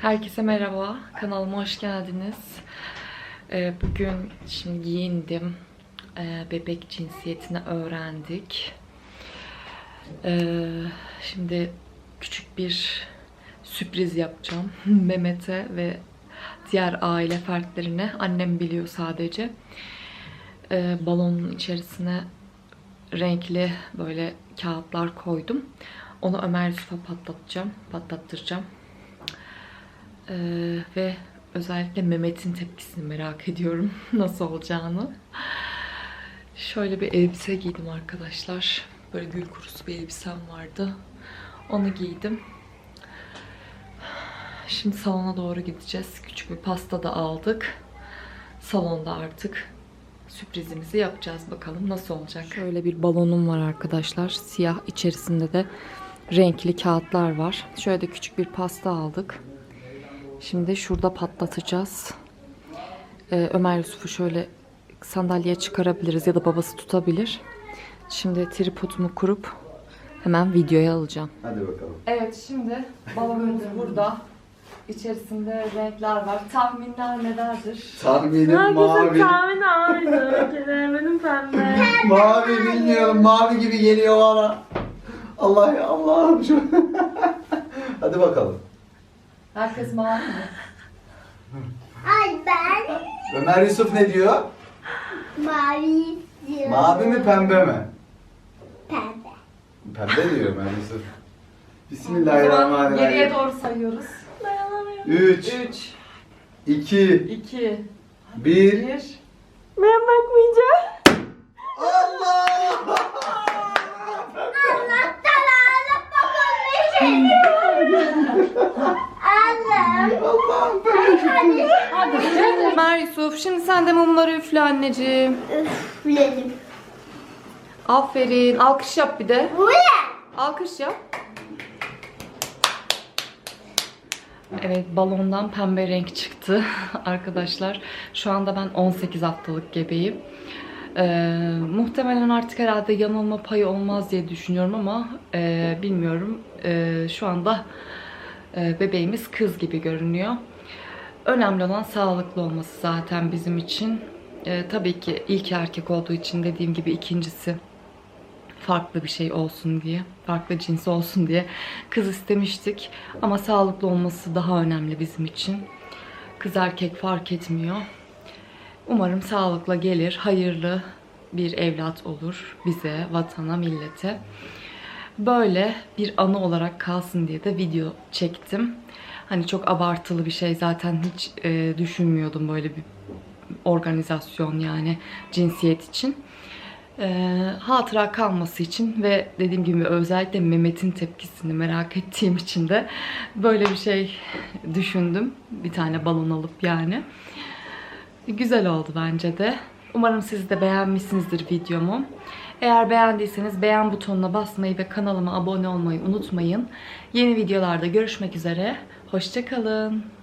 Herkese merhaba. Kanalıma hoş geldiniz. Ee, bugün şimdi giyindim. Ee, bebek cinsiyetini öğrendik. Ee, şimdi küçük bir sürpriz yapacağım Mehmet'e ve diğer aile fertlerine. Annem biliyor sadece. Balonun içerisine renkli böyle kağıtlar koydum. Onu Ömer Yusuf'a patlatacağım, patlattıracağım. Ee, ve özellikle Mehmet'in tepkisini merak ediyorum nasıl olacağını. Şöyle bir elbise giydim arkadaşlar. Böyle gül kurusu bir elbisem vardı. Onu giydim. Şimdi salona doğru gideceğiz. Küçük bir pasta da aldık. Salonda artık sürprizimizi yapacağız bakalım nasıl olacak. Şöyle bir balonum var arkadaşlar. Siyah içerisinde de renkli kağıtlar var. Şöyle de küçük bir pasta aldık. Şimdi şurada patlatacağız. Ee, Ömer Yusuf'u şöyle sandalyeye çıkarabiliriz ya da babası tutabilir. Şimdi tripodumu kurup hemen videoya alacağım. Hadi bakalım. Evet şimdi balonumuz burada. İçerisinde renkler var. Tahminler nelerdir? Tahminim Herkesin mavi. tahmini aynı. Gene benim pembe. Mavi bilmiyorum. Mavi gibi geliyor bana. Allah ya Allah'ım şu. Hadi bakalım. Herkes mavi mi? Ay ben Ömer Yusuf ne diyor? mavi diyorum. Mavi mi pembe mi? Pembe. Pembe diyor Ömer Yusuf. Geriye Bismillahirrahmanirrahim. doğru sayıyoruz. Dayanamıyorum. 3, 3, 2, 2, 1. 1. Ben bakmayacağım. Allah! Allah'tan ağla babam Allah'ım. Allah'ım Ömer Yusuf şimdi sen de mumları üfle anneciğim. Üfledim. Aferin. Alkış yap bir de. Alkış yap. Evet balondan pembe renk çıktı arkadaşlar. Şu anda ben 18 haftalık gebeyim. Ee, muhtemelen artık herhalde yanılma payı olmaz diye düşünüyorum ama e, bilmiyorum. E, şu anda bebeğimiz kız gibi görünüyor. Önemli olan sağlıklı olması zaten bizim için. E, tabii ki ilk erkek olduğu için dediğim gibi ikincisi farklı bir şey olsun diye, farklı cins olsun diye kız istemiştik. Ama sağlıklı olması daha önemli bizim için. Kız erkek fark etmiyor. Umarım sağlıkla gelir, hayırlı bir evlat olur bize, vatana, millete. Böyle bir anı olarak kalsın diye de video çektim. Hani çok abartılı bir şey zaten hiç e, düşünmüyordum böyle bir organizasyon yani cinsiyet için. Ee, hatıra kalması için ve dediğim gibi özellikle Mehmet'in tepkisini merak ettiğim için de böyle bir şey düşündüm. Bir tane balon alıp yani. Güzel oldu bence de. Umarım siz de beğenmişsinizdir videomu. Eğer beğendiyseniz beğen butonuna basmayı ve kanalıma abone olmayı unutmayın. Yeni videolarda görüşmek üzere. Hoşçakalın.